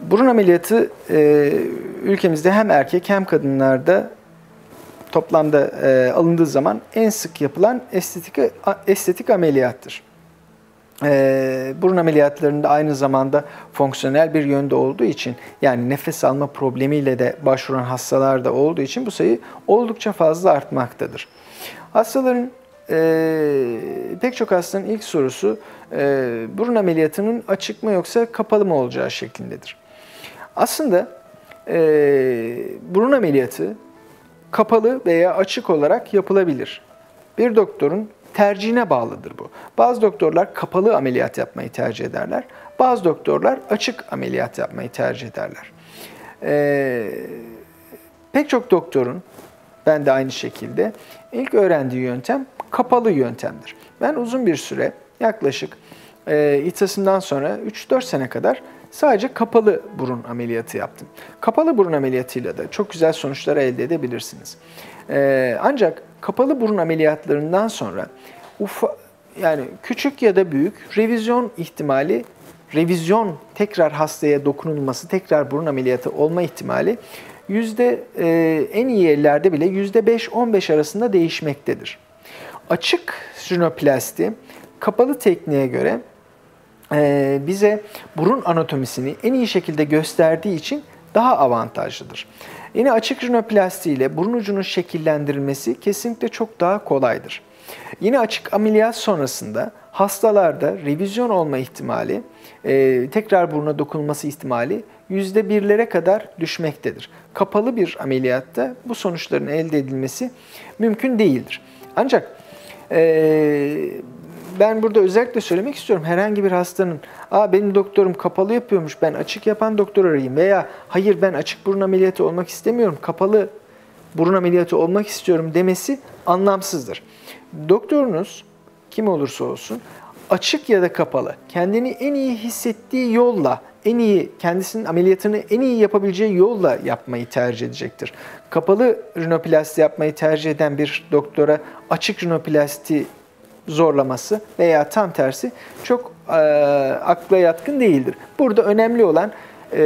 Burun ameliyatı e, ülkemizde hem erkek hem kadınlarda toplamda e, alındığı zaman en sık yapılan estetik estetik ameliyattır. E, burun ameliyatlarında aynı zamanda fonksiyonel bir yönde olduğu için yani nefes alma problemiyle de başvuran hastalar da olduğu için bu sayı oldukça fazla artmaktadır. Hastaların e, pek çok hastanın ilk sorusu e, burun ameliyatının açık mı yoksa kapalı mı olacağı şeklindedir. Aslında e, burun ameliyatı kapalı veya açık olarak yapılabilir. Bir doktorun tercihine bağlıdır bu. Bazı doktorlar kapalı ameliyat yapmayı tercih ederler. Bazı doktorlar açık ameliyat yapmayı tercih ederler. Ee, pek çok doktorun, ben de aynı şekilde, ilk öğrendiği yöntem kapalı yöntemdir. Ben uzun bir süre, yaklaşık e, İTAS'ımdan sonra 3-4 sene kadar sadece kapalı burun ameliyatı yaptım. Kapalı burun ameliyatıyla da çok güzel sonuçlar elde edebilirsiniz. Ee, ancak kapalı burun ameliyatlarından sonra ufa, yani küçük ya da büyük revizyon ihtimali, revizyon tekrar hastaya dokunulması, tekrar burun ameliyatı olma ihtimali yüzde e, en iyi ellerde bile yüzde 5-15 arasında değişmektedir. Açık rinoplasti kapalı tekniğe göre e, bize burun anatomisini en iyi şekilde gösterdiği için daha avantajlıdır. Yine açık rinoplasti ile burun ucunun şekillendirilmesi kesinlikle çok daha kolaydır. Yine açık ameliyat sonrasında hastalarda revizyon olma ihtimali, e, tekrar buruna dokunulması ihtimali %1'lere kadar düşmektedir. Kapalı bir ameliyatta bu sonuçların elde edilmesi mümkün değildir. Ancak e, ben burada özellikle söylemek istiyorum. Herhangi bir hastanın Aa, benim doktorum kapalı yapıyormuş ben açık yapan doktor arayayım veya hayır ben açık burun ameliyatı olmak istemiyorum kapalı burun ameliyatı olmak istiyorum demesi anlamsızdır. Doktorunuz kim olursa olsun açık ya da kapalı kendini en iyi hissettiği yolla en iyi kendisinin ameliyatını en iyi yapabileceği yolla yapmayı tercih edecektir. Kapalı rinoplasti yapmayı tercih eden bir doktora açık rinoplasti zorlaması veya tam tersi çok e, akla yatkın değildir. Burada önemli olan e,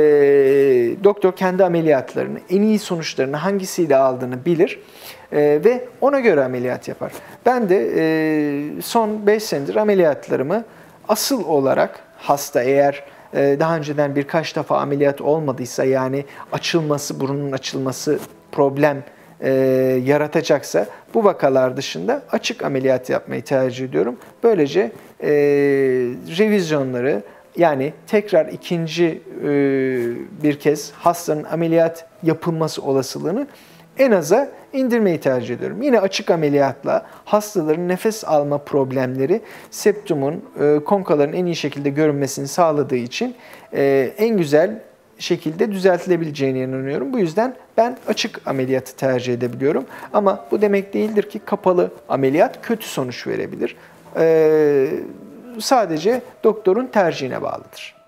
doktor kendi ameliyatlarını, en iyi sonuçlarını hangisiyle aldığını bilir e, ve ona göre ameliyat yapar. Ben de e, son 5 senedir ameliyatlarımı asıl olarak hasta eğer e, daha önceden birkaç defa ameliyat olmadıysa yani açılması, burunun açılması problem e, yaratacaksa bu vakalar dışında açık ameliyat yapmayı tercih ediyorum. Böylece e, revizyonları yani tekrar ikinci e, bir kez hastanın ameliyat yapılması olasılığını en aza indirmeyi tercih ediyorum. Yine açık ameliyatla hastaların nefes alma problemleri septumun, e, konkaların en iyi şekilde görünmesini sağladığı için e, en güzel şekilde düzeltilebileceğine inanıyorum. Bu yüzden ben açık ameliyatı tercih edebiliyorum. Ama bu demek değildir ki kapalı ameliyat kötü sonuç verebilir. Ee, sadece doktorun tercihine bağlıdır.